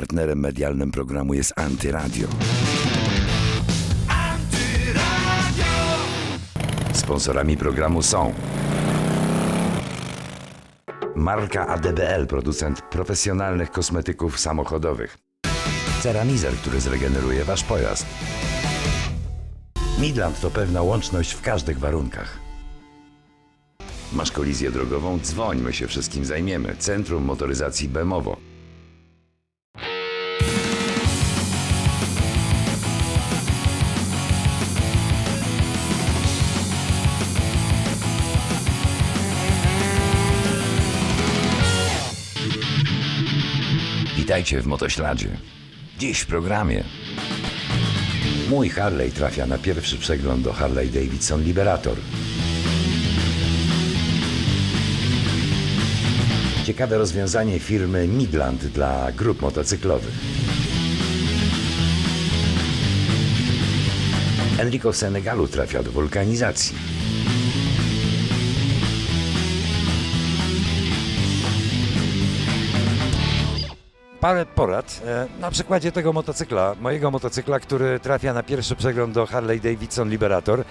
Partnerem medialnym programu jest Antyradio. Sponsorami programu są Marka ADBL, producent profesjonalnych kosmetyków samochodowych. Ceramizer, który zregeneruje Wasz pojazd. Midland to pewna łączność w każdych warunkach. Masz kolizję drogową? Dzwoń, my się wszystkim zajmiemy. Centrum Motoryzacji Bemowo. Witajcie w Motośladzie. Dziś w programie. Mój Harley trafia na pierwszy przegląd do Harley Davidson Liberator. Ciekawe rozwiązanie firmy Midland dla grup motocyklowych. Enrico w Senegalu trafia do wulkanizacji. Parę porad e, na przykładzie tego motocykla, mojego motocykla, który trafia na pierwszy przegląd do Harley Davidson Liberator. E,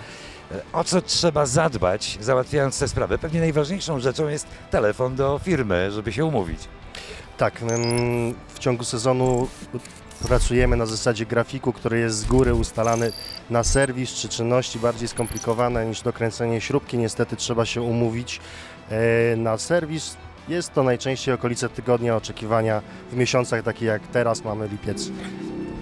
O co trzeba zadbać, załatwiając tę sprawę? Pewnie najważniejszą rzeczą jest telefon do firmy, żeby się umówić. Tak, w ciągu sezonu pracujemy na zasadzie grafiku, który jest z góry ustalany na serwis czy czynności bardziej skomplikowane niż dokręcenie śrubki. Niestety trzeba się umówić e, na serwis. Jest to najczęściej okolice tygodnia oczekiwania w miesiącach takich jak teraz mamy lipiec.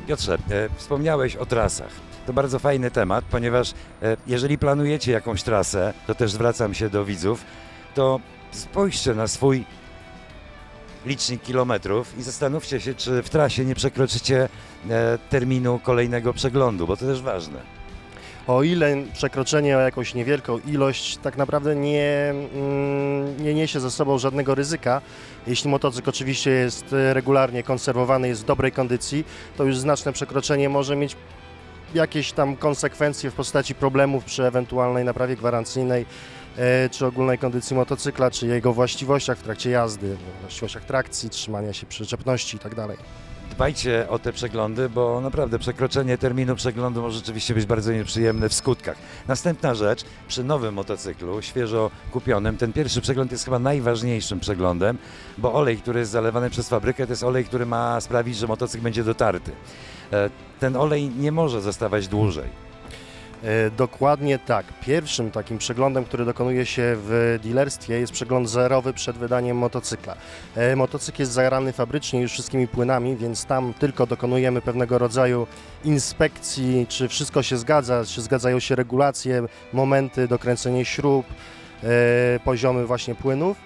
Piotrze, e, wspomniałeś o trasach. To bardzo fajny temat, ponieważ e, jeżeli planujecie jakąś trasę, to też zwracam się do widzów, to spójrzcie na swój licznik kilometrów i zastanówcie się, czy w trasie nie przekroczycie e, terminu kolejnego przeglądu, bo to też ważne. O ile przekroczenie o jakąś niewielką ilość tak naprawdę nie, mm, nie niesie ze sobą żadnego ryzyka, jeśli motocykl oczywiście jest e, regularnie konserwowany, jest w dobrej kondycji, to już znaczne przekroczenie może mieć jakieś tam konsekwencje w postaci problemów przy ewentualnej naprawie gwarancyjnej, e, czy ogólnej kondycji motocykla, czy jego właściwościach w trakcie jazdy, właściwościach trakcji, trzymania się przyczepności itd. Dbajcie o te przeglądy, bo naprawdę przekroczenie terminu przeglądu może rzeczywiście być bardzo nieprzyjemne w skutkach. Następna rzecz, przy nowym motocyklu, świeżo kupionym, ten pierwszy przegląd jest chyba najważniejszym przeglądem, bo olej, który jest zalewany przez fabrykę, to jest olej, który ma sprawić, że motocykl będzie dotarty. E, Ten olej nie może zostawać dłużej. E, Dokładnie tak. Pierwszym takim przeglądem, który dokonuje się w dealerstwie jest przegląd zerowy przed wydaniem motocykla. E, Motocykl jest zajarany fabrycznie już wszystkimi płynami, więc tam tylko dokonujemy pewnego rodzaju inspekcji, czy wszystko się zgadza, czy zgadzają się regulacje, momenty, dokręcenie śrub, e, poziomy właśnie płynów.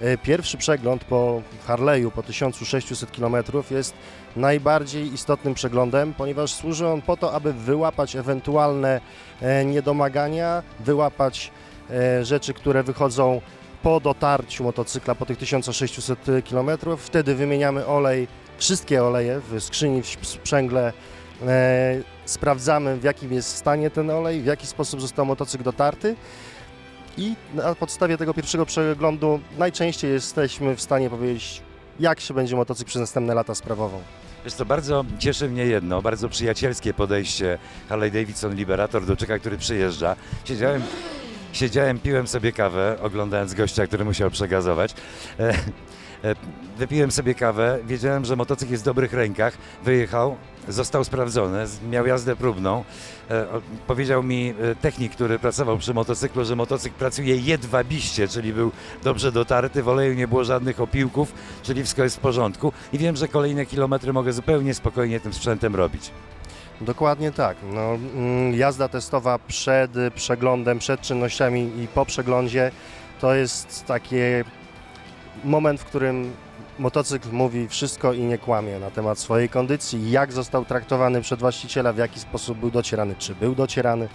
E, Pierwszy przegląd po Harley'u po 1600 km jest najbardziej istotnym przeglądem, ponieważ służy on po to, aby wyłapać ewentualne e, niedomagania, wyłapać e, rzeczy, które wychodzą po dotarciu motocykla po tych 1600 km. Wtedy wymieniamy olej, wszystkie oleje w skrzyni, w sprzęgle. Sprawdzamy w jakim jest stanie ten olej, w jaki sposób został motocykl dotarty. I na podstawie tego pierwszego przeglądu najczęściej jesteśmy w stanie powiedzieć, jak się będzie motocykl przez następne lata sprawował. Wiesz co, bardzo cieszy mnie jedno, bardzo przyjacielskie podejście Harley Davidson Liberator do czeka, który przyjeżdża. Siedziałem, siedziałem, piłem sobie kawę, oglądając gościa, który musiał przegazować. E, Wypiłem sobie kawę, wiedziałem, że motocykl jest w dobrych rękach. Wyjechał, został sprawdzony, miał jazdę próbną. E, Powiedział mi e, technik, który pracował przy motocyklu, że motocykl pracuje jedwabiście, czyli był dobrze dotarty, w oleju nie było żadnych opiłków, czyli wszystko jest w porządku. I wiem, że kolejne kilometry mogę zupełnie spokojnie tym sprzętem robić. Dokładnie tak. No, mm, jazda testowa przed przeglądem, przed czynnościami i po przeglądzie to jest taki moment, w którym motocykl mówi wszystko i nie kłamie na temat swojej kondycji, jak został traktowany przez właściciela, w jaki sposób był docierany, czy był docierany.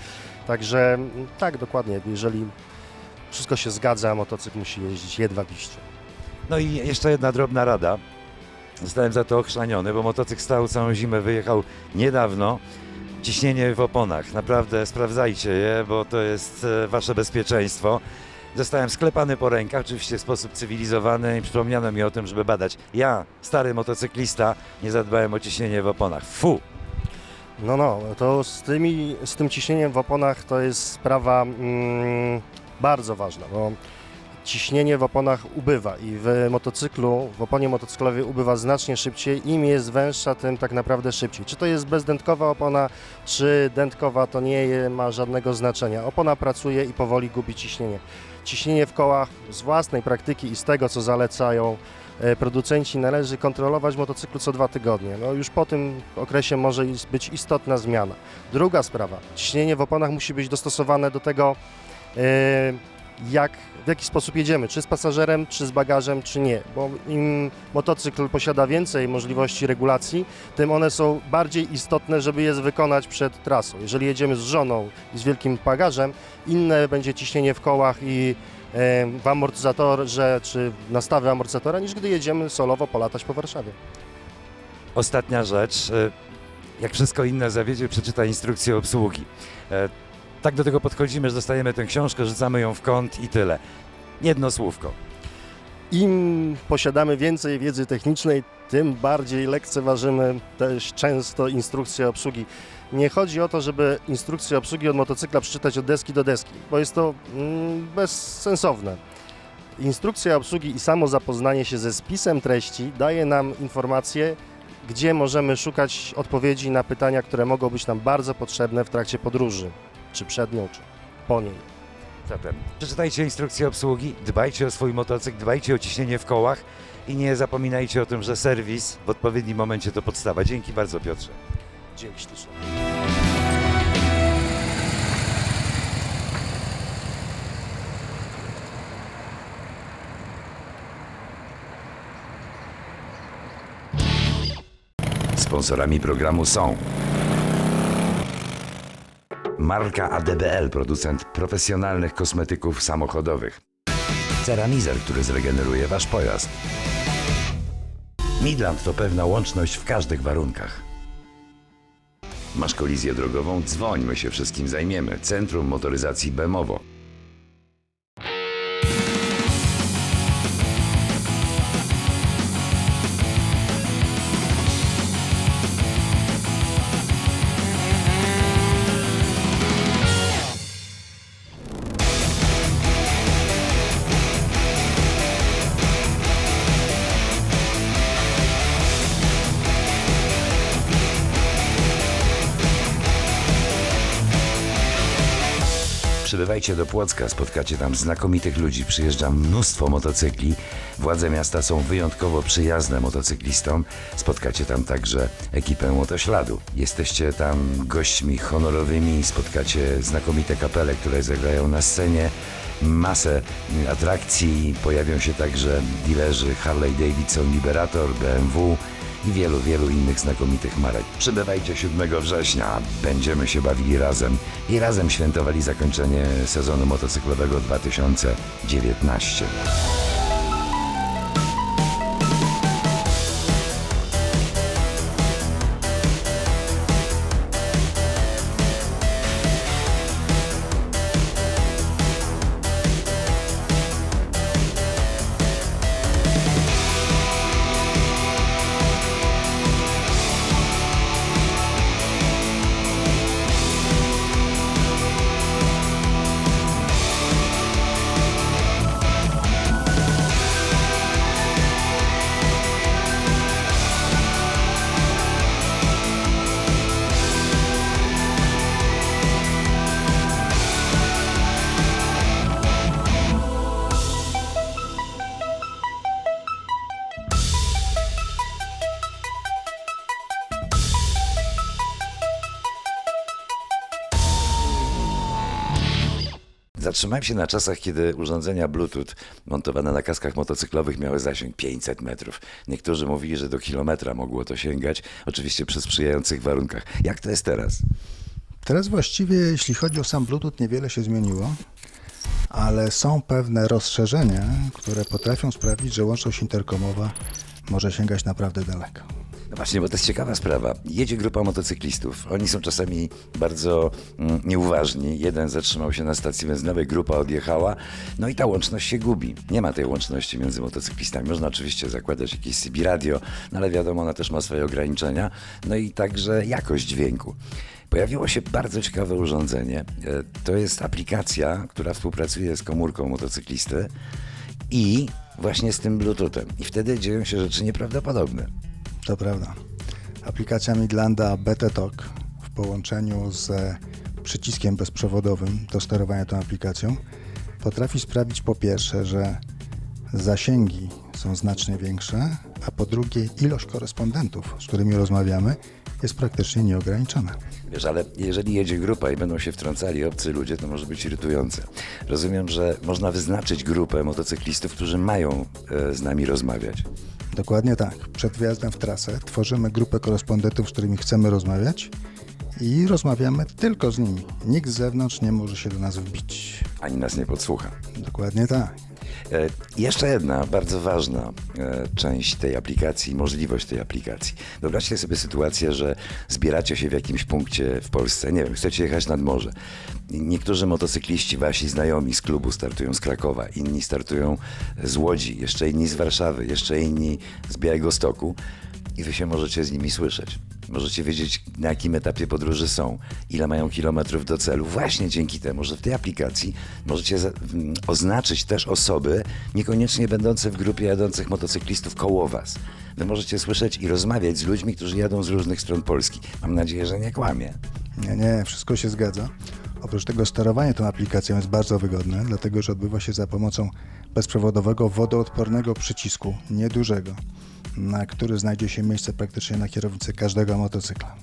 Także mm, tak, dokładnie. Jeżeli wszystko się zgadza, motocykl musi jeździć jedwabiście. No i jeszcze jedna drobna rada. Zostałem za to ochrzaniony, bo motocykl stał całą zimę, wyjechał niedawno. Ciśnienie w oponach, naprawdę sprawdzajcie je, bo to jest e, wasze bezpieczeństwo. Zostałem sklepany po rękach, oczywiście w sposób cywilizowany i przypomniano mi o tym, żeby badać. Ja, stary motocyklista, nie zadbałem o ciśnienie w oponach. Fu! No, no, to z, tymi, z tym ciśnieniem w oponach to jest sprawa mm, bardzo ważna, bo ciśnienie w oponach ubywa i w motocyklu, w oponie motocyklowej ubywa znacznie szybciej. Im jest węższa, tym tak naprawdę szybciej. Czy to jest bezdętkowa opona, czy dętkowa, to nie ma żadnego znaczenia. Opona pracuje i powoli gubi ciśnienie. Ciśnienie w kołach z własnej praktyki i z tego, co zalecają e, producenci, należy kontrolować motocyklu co dwa tygodnie. No już po tym okresie może być istotna zmiana. Druga sprawa, ciśnienie w oponach musi być dostosowane do tego, e, jak, w jaki sposób jedziemy, czy z pasażerem, czy z bagażem, czy nie, bo im motocykl posiada więcej możliwości regulacji, tym one są bardziej istotne, żeby je wykonać przed trasą. Jeżeli jedziemy z żoną i z wielkim bagażem, inne będzie ciśnienie w kołach i e, w amortyzatorze, czy nastawy amortyzatora, niż gdy jedziemy solowo polatać po Warszawie. Ostatnia rzecz. e, Jak wszystko inne zawiedzie, przeczytaj instrukcję obsługi. Tak do tego podchodzimy, że dostajemy tę książkę, rzucamy ją w kąt i tyle. Jedno słówko. Im posiadamy więcej wiedzy technicznej, tym bardziej lekceważymy też często instrukcję obsługi. Nie chodzi o to, żeby instrukcję obsługi od motocykla przeczytać od deski do deski, bo jest to mm, bezsensowne. Instrukcja obsługi i samo zapoznanie się ze spisem treści daje nam informację, gdzie możemy szukać odpowiedzi na pytania, które mogą być nam bardzo potrzebne w trakcie podróży, czy przed nią, czy po niej. Zatem przeczytajcie instrukcję obsługi, dbajcie o swój motocykl, dbajcie o ciśnienie w kołach i nie zapominajcie o tym, że serwis w odpowiednim momencie to podstawa. Dzięki bardzo Piotrze. Dzięki ślicznie. Sponsorami programu są Marka ADBL, producent profesjonalnych kosmetyków samochodowych. Ceramizer, który zregeneruje Wasz pojazd. Midland to pewna łączność w każdych warunkach. Masz kolizję drogową? Dzwoń, my się wszystkim zajmiemy. Centrum Motoryzacji Bemowo. Przybywajcie do Płocka, spotkacie tam znakomitych ludzi, przyjeżdża mnóstwo motocykli. Władze miasta są wyjątkowo przyjazne motocyklistom. Spotkacie tam także ekipę motośladu. Jesteście tam gośćmi honorowymi, spotkacie znakomite kapele, które zagrają na scenie. Masę atrakcji, pojawią się także dealerzy Harley Davidson, Liberator, BMW i wielu, wielu innych znakomitych marek. Przybywajcie 7 września, będziemy się bawili razem i razem świętowali zakończenie sezonu motocyklowego 2019. Zatrzymałem się na czasach, kiedy urządzenia Bluetooth montowane na kaskach motocyklowych miały zasięg 500 metrów. Niektórzy mówili, że do kilometra mogło to sięgać, oczywiście przy sprzyjających warunkach. Jak to jest teraz? Teraz właściwie, jeśli chodzi o sam Bluetooth, niewiele się zmieniło, ale są pewne rozszerzenia, które potrafią sprawić, że łączność interkomowa może sięgać naprawdę daleko. No właśnie, bo to jest ciekawa sprawa. Jedzie grupa motocyklistów. Oni są czasami bardzo mm, nieuważni. Jeden zatrzymał się na stacji benzynowej, grupa odjechała. No i ta łączność się gubi. Nie ma tej łączności między motocyklistami. Można oczywiście zakładać jakieś CB radio, no ale wiadomo, ona też ma swoje ograniczenia. No i także jakość dźwięku. Pojawiło się bardzo ciekawe urządzenie. E, To jest aplikacja, która współpracuje z komórką motocyklisty i właśnie z tym Bluetoothem. I wtedy dzieją się rzeczy nieprawdopodobne. To prawda. Aplikacja Midlanda Talk w połączeniu z przyciskiem bezprzewodowym do sterowania tą aplikacją potrafi sprawić po pierwsze, że zasięgi są znacznie większe, a po drugie ilość korespondentów, z którymi rozmawiamy, jest praktycznie nieograniczona. Wiesz, ale jeżeli jedzie grupa i będą się wtrącali obcy ludzie, to może być irytujące. Rozumiem, że można wyznaczyć grupę motocyklistów, którzy mają e, z nami rozmawiać. Dokładnie tak. Przed wjazdem w trasę tworzymy grupę korespondentów, z którymi chcemy rozmawiać i rozmawiamy tylko z nimi. Nikt z zewnątrz nie może się do nas wbić. Ani nas nie podsłucha. Dokładnie tak. E, Jeszcze jedna bardzo ważna e, część tej aplikacji, możliwość tej aplikacji. Wyobraźcie sobie sytuację, że zbieracie się w jakimś punkcie w Polsce, nie wiem, chcecie jechać nad morze. Niektórzy motocykliści, wasi znajomi z klubu startują z Krakowa, inni startują z Łodzi, jeszcze inni z Warszawy, jeszcze inni z Białego Stoku i wy się możecie z nimi słyszeć. Możecie wiedzieć, na jakim etapie podróży są, ile mają kilometrów do celu. Właśnie dzięki temu, że w tej aplikacji możecie mm, oznaczyć też osoby, niekoniecznie będące w grupie jadących motocyklistów koło was. Wy możecie słyszeć i rozmawiać z ludźmi, którzy jadą z różnych stron Polski. Mam nadzieję, że nie kłamie. Nie, nie, wszystko się zgadza. Oprócz tego sterowanie tą aplikacją jest bardzo wygodne, dlatego że odbywa się za pomocą bezprzewodowego, wodoodpornego przycisku, niedużego, na który znajdzie się miejsce praktycznie na kierownicy każdego motocykla.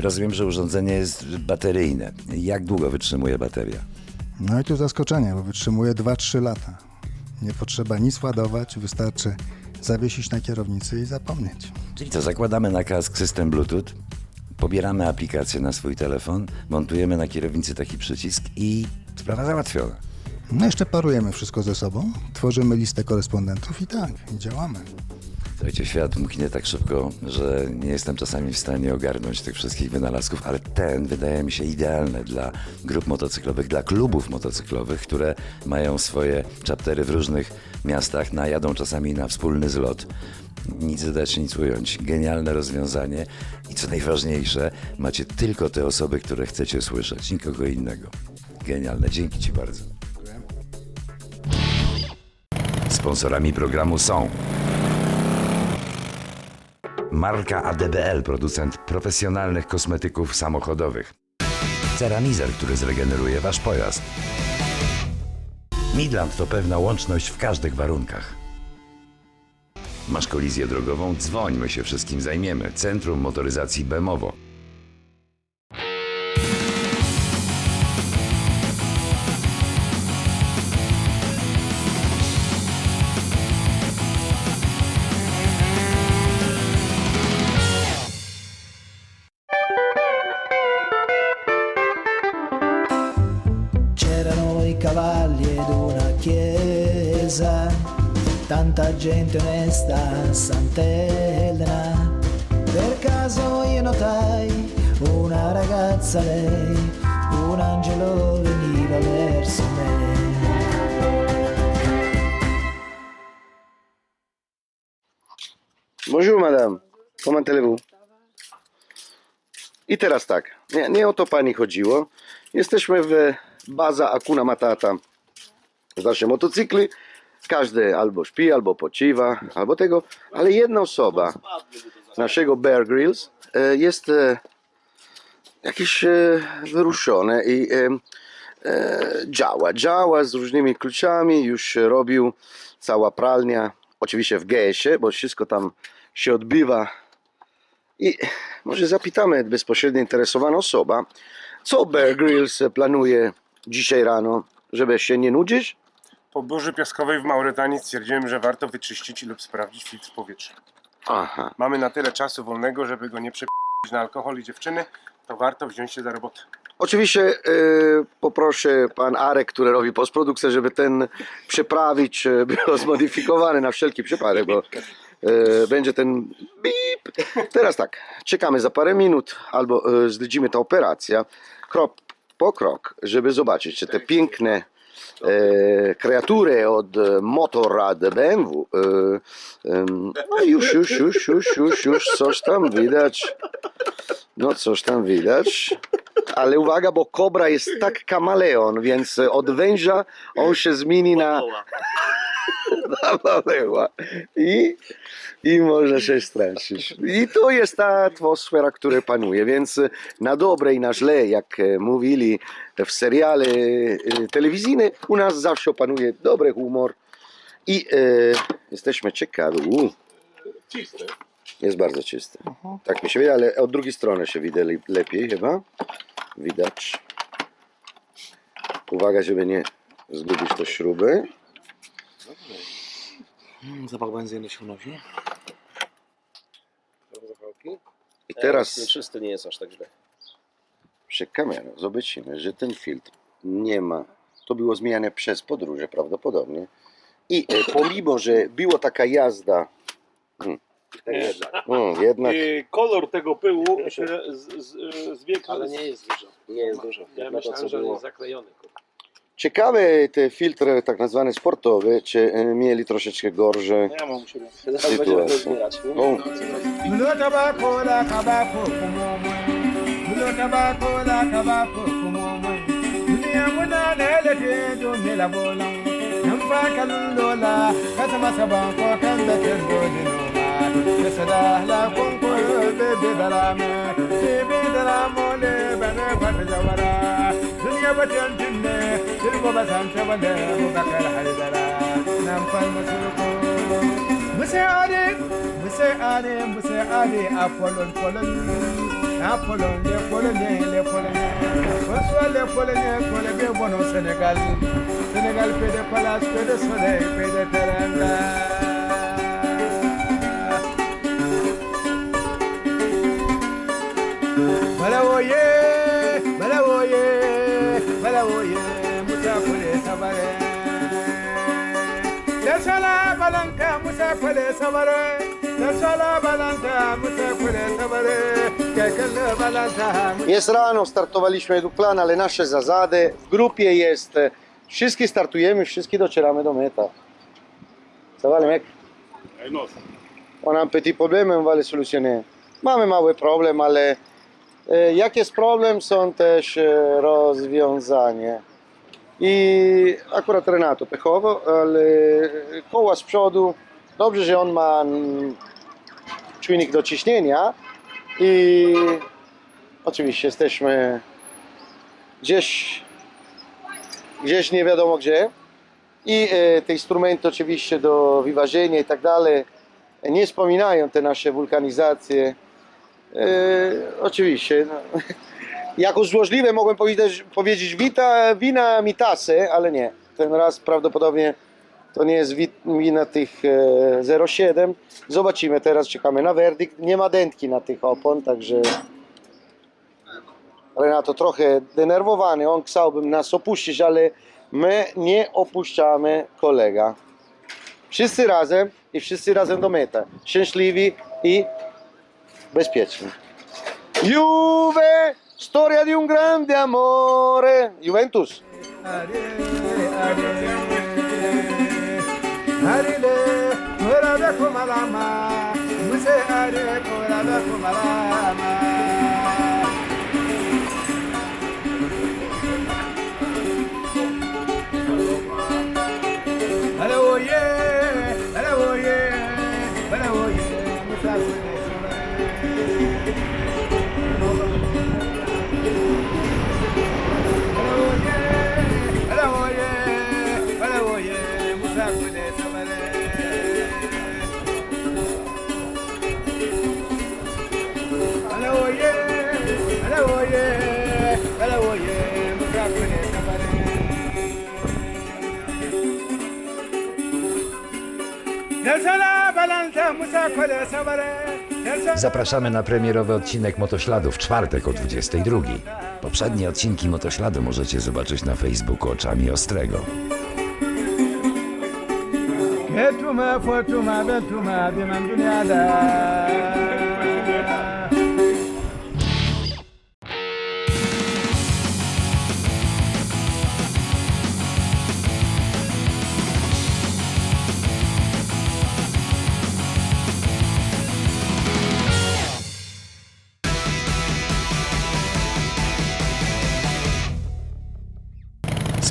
Rozumiem, że urządzenie jest bateryjne. Jak długo wytrzymuje bateria? No i tu zaskoczenie, bo wytrzymuje 2-3 lata. Nie potrzeba nic ładować, wystarczy zawiesić na kierownicy i zapomnieć. Czyli co, zakładamy na kask system Bluetooth, pobieramy aplikację na swój telefon, montujemy na kierownicy taki przycisk i sprawa załatwiona. No jeszcze parujemy wszystko ze sobą, tworzymy listę korespondentów i tak, działamy. Słuchajcie, świat mknie tak szybko, że nie jestem czasami w stanie ogarnąć tych wszystkich wynalazków, ale ten wydaje mi się idealny dla grup motocyklowych, dla klubów motocyklowych, które mają swoje chaptery w różnych miastach, najadą czasami na wspólny zlot. Nic dodać, nic ująć. Genialne rozwiązanie i co najważniejsze, macie tylko te osoby, które chcecie słyszeć, nikogo innego. Genialne, dzięki Ci bardzo. Sponsorami programu są Marka ADBL, producent profesjonalnych kosmetyków samochodowych. Ceramizer, który zregeneruje Wasz pojazd. Midland to pewna łączność w każdych warunkach. Masz kolizję drogową? Dzwoń, my się wszystkim zajmiemy. Centrum Motoryzacji Bemowo. Ragazza lei, un angelo veniva verso me. Bonjour madame, comment allez-vous? I teraz tak, nie, nie o to pani chodziło. Jesteśmy w baza Akuna Matata. Nasze motocykli, każdy albo śpi, albo pociwa, albo tego, ale jedna osoba naszego Bear Grylls e, jest e, jakieś e, wyruszone i e, e, działa. Działa z różnymi kluczami, już robił cała pralnia, oczywiście w GS-ie, bo wszystko tam się odbywa. I może zapytamy bezpośrednio interesowana osoba, co Bear Grylls planuje dzisiaj rano, żeby się nie nudzić? Po burzy piaskowej w Mauretanii stwierdziłem, że warto wyczyścić lub sprawdzić filtr powietrza. Aha, Mamy na tyle czasu wolnego, żeby go nie przepić na alkohol i dziewczyny, to warto wziąć się za robotę. Oczywiście e, poproszę pan Arek, który robi postprodukcję, żeby ten przeprawić, e, był zmodyfikowany na wszelki przypadek, bo e, będzie ten bip. Teraz tak, czekamy za parę minut albo e, zlecimy tę operację krok po krok, żeby zobaczyć, czy te piękne e, kreatury od e, Motorrad BMW. E, em, no już, już, już, już, już, już coś tam widać. No coś tam widać. Ale uwaga, bo kobra jest tak kameleon, więc od węża on się zmieni na, na bawełła. I, I może się straszyć. I to jest ta atmosfera, która panuje. Więc na dobre i na źle, jak mówili w seriale e, telewizyjne, u nas zawsze panuje dobry humor. I e, jesteśmy ciekawi. U, jest bardzo czysty. Tak mi się wydaje, ale od drugiej strony się widać le- lepiej chyba. Widać. Uwaga, żeby nie zgubić te śruby. Zapach benzyny się unosi. I teraz Nie czysty nie jest aż tak źle. przy kamerze zobaczymy, że ten filtr nie ma. To było zmieniane przez podróże prawdopodobnie. I e, pomimo, że była taka jazda, mm, jednak I kolor tego pyłu się z, z, zbiegł. Ale nie jest dużo. Nie jest dużo. Ja myślałem, że on jest zaklejony. ciekawe te filtry tak nazwane sportowe, czy e, mieli troszeczkę gorsze Ja mam u siebie. Zaraz będziemy to zbierać. Senegal, Senegal, pay the palace, pay the soleil, pay the terrain. Balanta. Jest rano, startowaliśmy Duplan, ale nasze zasady w grupie jest, e, wszyscy startujemy, wszyscy docieramy do meta. Co vale, Mek? On a un petit problème, on va le solutionner. Mamy mały problem, ale e, jak jest problem, są też e, rozwiązanie. I akurat Renato pechowo, ale koła z przodu, dobrze, że on ma czujnik do ciśnienia i Oczywiście jesteśmy gdzieś, gdzieś nie wiadomo gdzie. I e, te instrumenty oczywiście do wyważenia i tak dalej nie wspominają te nasze wulkanizacje. E, oczywiście. No. Jako złożliwe mogłem powiedzieć, powiedzieć wita, wina Mitase, ale nie. Ten raz prawdopodobnie to nie jest wi- wina tych e, 07. Zobaczymy, teraz czekamy na werdykt. Nie ma dętki na tych opon, także Renato trochę denerwowany, on chciałby nas opuścić, ale my nie opuszczamy kolega. Wszyscy razem i wszyscy razem do mety. Szczęśliwi i bezpieczni. Juve, storia di un grande amore. Juventus. Harile Kurada kumalama Muse Hare Kurada kumalama Zapraszamy na premierowy odcinek Motośladu w czwartek o 22. Poprzednie odcinki Motośladu możecie zobaczyć na Facebooku Oczami Ostrego.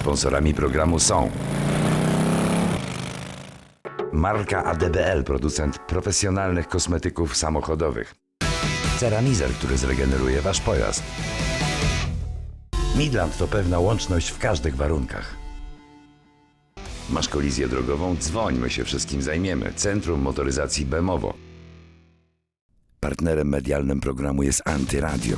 Sponsorami programu są Marka ADBL, producent profesjonalnych kosmetyków samochodowych. Ceramizer, który zregeneruje Wasz pojazd. Midland to pewna łączność w każdych warunkach. Masz kolizję drogową? Dzwoń, my się wszystkim zajmiemy. Centrum Motoryzacji Bemowo. Partnerem medialnym programu jest Antyradio.